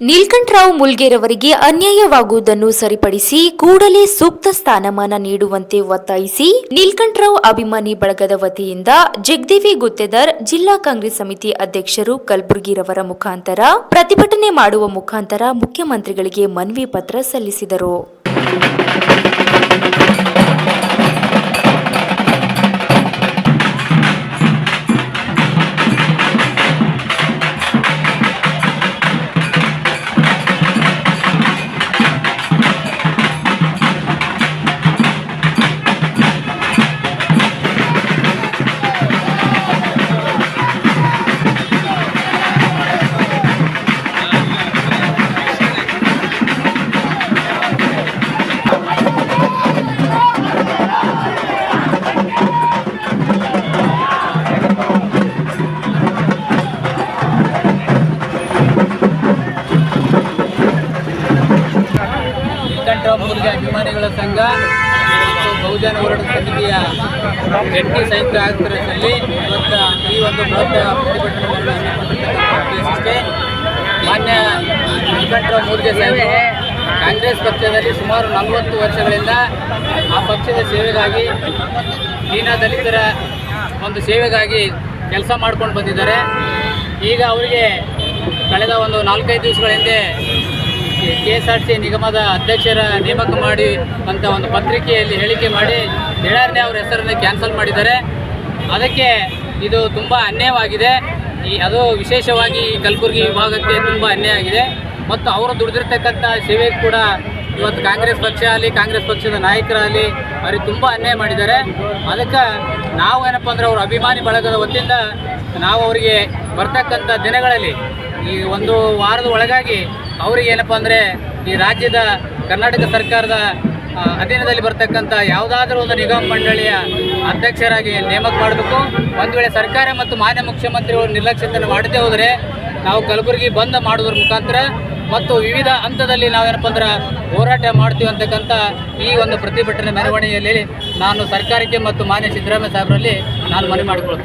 ನೀಲ್ಕಂಠರಾವ್ ಮುಲ್ಗೇರವರಿಗೆ ಅನ್ಯಾಯವಾಗುವುದನ್ನು ಸರಿಪಡಿಸಿ ಕೂಡಲೇ ಸೂಕ್ತ ಸ್ಥಾನಮಾನ ನೀಡುವಂತೆ ಒತ್ತಾಯಿಸಿ ನೀಲ್ಕಂಠರಾವ್ ಅಭಿಮಾನಿ ಬಳಗದ ವತಿಯಿಂದ ಜಗದೇವಿ ಗುತ್ತೇದಾರ್ ಜಿಲ್ಲಾ ಕಾಂಗ್ರೆಸ್ ಸಮಿತಿ ಅಧ್ಯಕ್ಷರು ಕಲ್ಬುರ್ಗಿರವರ ಮುಖಾಂತರ ಪ್ರತಿಭಟನೆ ಮಾಡುವ ಮುಖಾಂತರ ಮುಖ್ಯಮಂತ್ರಿಗಳಿಗೆ ಮನವಿ ಪತ್ರ ಸಲ್ಲಿಸಿದರು. ಮೂಲಿಗೆ ಅಭಿಮಾನಿಗಳ ಸಂಘ, ಮತ್ತು ಬಹುಜನ ಹೋರಾಟ ಸಮಿತಿಯ ಜಂಟಿ ಸಂಯುಕ್ತ ಆಯುಕ್ತರಲ್ಲಿ ಇವತ್ತು ಈ ಒಂದು ಬೃಹತ್ ಪ್ರತಿಭಟನೆ ಮಾನ್ಯ ವೆಂಕಟರಾವ್ ಮೂಲಿಗೆ ಸೇವೆ ಕಾಂಗ್ರೆಸ್ ಪಕ್ಷದಲ್ಲಿ ಸುಮಾರು ನಲವತ್ತು ವರ್ಷಗಳಿಂದ ಆ ಪಕ್ಷದ ಸೇವೆಗಾಗಿ ದೀನ ದಲಿತರ ಒಂದು ಸೇವೆಗಾಗಿ ಕೆಲಸ ಮಾಡ್ಕೊಂಡು ಬಂದಿದ್ದಾರೆ. ಈಗ ಅವರಿಗೆ ಕಳೆದ ಒಂದು ನಾಲ್ಕೈದು ದಿವಸಗಳ ಹಿಂದೆ ಕೆ ಎಸ್ ಆರ್ ನಿಗಮದ ಅಧ್ಯಕ್ಷರ ನೇಮಕ ಮಾಡಿ ಅಂತ ಒಂದು ಪತ್ರಿಕೆಯಲ್ಲಿ ಹೇಳಿಕೆ ಮಾಡಿ ದಿಢಾರ್ನೆ ಅವರ ಹೆಸರನ್ನು ಕ್ಯಾನ್ಸಲ್ ಮಾಡಿದ್ದಾರೆ. ಅದಕ್ಕೆ ಇದು ತುಂಬ ಅನ್ಯಾಯವಾಗಿದೆ. ಈ ಅದು ವಿಶೇಷವಾಗಿ ಕಲಬುರಗಿ ವಿಭಾಗಕ್ಕೆ ತುಂಬ ಅನ್ಯಾಯ ಆಗಿದೆ. ಮತ್ತು ಅವರು ದುಡಿದಿರ್ತಕ್ಕಂಥ ಸೇವೆ ಕೂಡ ಇವತ್ತು ಕಾಂಗ್ರೆಸ್ ಪಕ್ಷ ಆಗಲಿ, ಕಾಂಗ್ರೆಸ್ ಪಕ್ಷದ ನಾಯಕರಾಗಲಿ ಅವ್ರಿಗೆ ತುಂಬ ಅನ್ಯಾಯ ಮಾಡಿದ್ದಾರೆ. ಅದಕ್ಕೆ ನಾವು ಏನಪ್ಪ ಅಂದರೆ ಅವ್ರ ಅಭಿಮಾನಿ ಬಳಗದ ವತಿಯಿಂದ ನಾವು ಅವರಿಗೆ ಬರ್ತಕ್ಕಂಥ ದಿನಗಳಲ್ಲಿ ಈ ಒಂದು ವಾರದ ಒಳಗಾಗಿ ಅವ್ರಿಗೆ ಏನಪ್ಪ ಅಂದರೆ ಈ ರಾಜ್ಯದ ಕರ್ನಾಟಕ ಸರ್ಕಾರದ ಅಧೀನದಲ್ಲಿ ಬರ್ತಕ್ಕಂಥ ಯಾವುದಾದ್ರೂ ಒಂದು ನಿಗಮ ಮಂಡಳಿಯ ಅಧ್ಯಕ್ಷರಾಗಿ ನೇಮಕ ಮಾಡಬೇಕು. ಒಂದು ವೇಳೆ ಸರ್ಕಾರ ಮತ್ತು ಮಾನ್ಯ ಮುಖ್ಯಮಂತ್ರಿಗಳು ನಿರ್ಲಕ್ಷ್ಯತೆಯನ್ನು ಮಾಡದೇ ಹೋದರೆ ನಾವು ಕಲಬುರಗಿ ಬಂದ್ ಮಾಡೋದ್ರ ಮುಖಾಂತರ ಮತ್ತು ವಿವಿಧ ಹಂತದಲ್ಲಿ ನಾವೇನಪ್ಪ ಅಂದ್ರೆ ಹೋರಾಟ ಮಾಡ್ತೀವಿ ಅಂತಕ್ಕಂಥ ಈ ಒಂದು ಪ್ರತಿಭಟನೆ ಮೆರವಣಿಗೆಯಲ್ಲಿ ನಾನು ಸರ್ಕಾರಕ್ಕೆ ಮತ್ತು ಮಾನ್ಯ ಸಿದ್ದರಾಮಯ್ಯ ಸಾಹೇಬರಲ್ಲಿ ನಾನು ಮನವಿ ಮಾಡಿಕೊಳ್ತೀನಿ